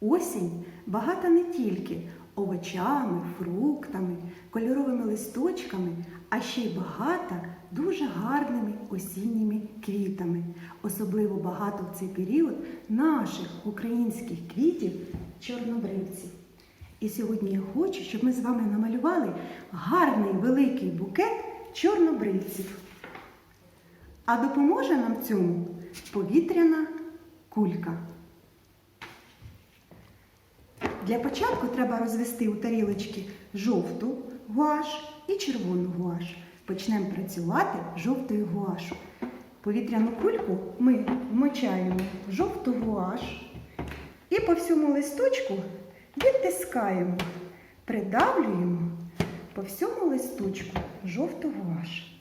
Осінь багата не тільки овочами, фруктами, кольоровими листочками, а ще й багата дуже гарними осінніми квітами. Особливо багато в цей період наших українських квітів чорнобривців. І сьогодні я хочу, щоб ми з вами намалювали гарний великий букет чорнобривців. А допоможе нам в цьому повітряна кулька. Для початку треба розвести у тарілочки жовту гуаш і червону гуаш. Почнемо працювати жовтою гуашу. Повітряну кульку ми вмочаємо в жовту гуаш і по всьому листочку відтискаємо, придавлюємо по всьому листочку жовту гуаш.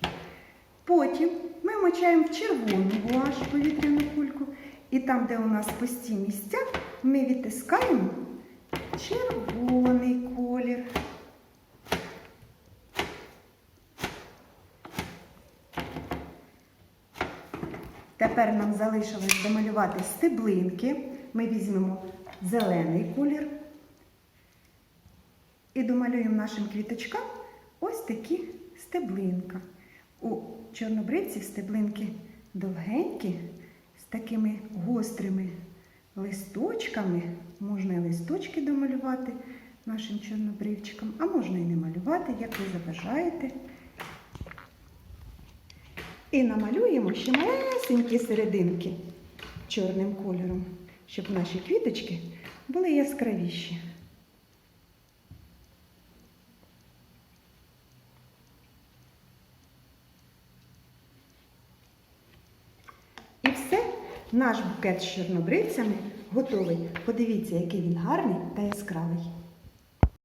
Потім ми вмочаємо в червону гуаш повітряну кульку, і там, де у нас пусті місця, ми відтискаємо червоний колір. Тепер нам залишилось домалювати стеблинки. Ми візьмемо зелений колір і домалюємо нашим квіточкам ось такі стеблинка. У чорнобривців стеблинки довгенькі, з такими гострими листочками. Можна і листочки домалювати нашим чорнобривчикам, а можна і не малювати, як ви забажаєте. І намалюємо ще малесенькі серединки чорним кольором, щоб наші квіточки були яскравіші. І все, наш букет з чорнобривцями готовий. Подивіться, який він гарний та яскравий.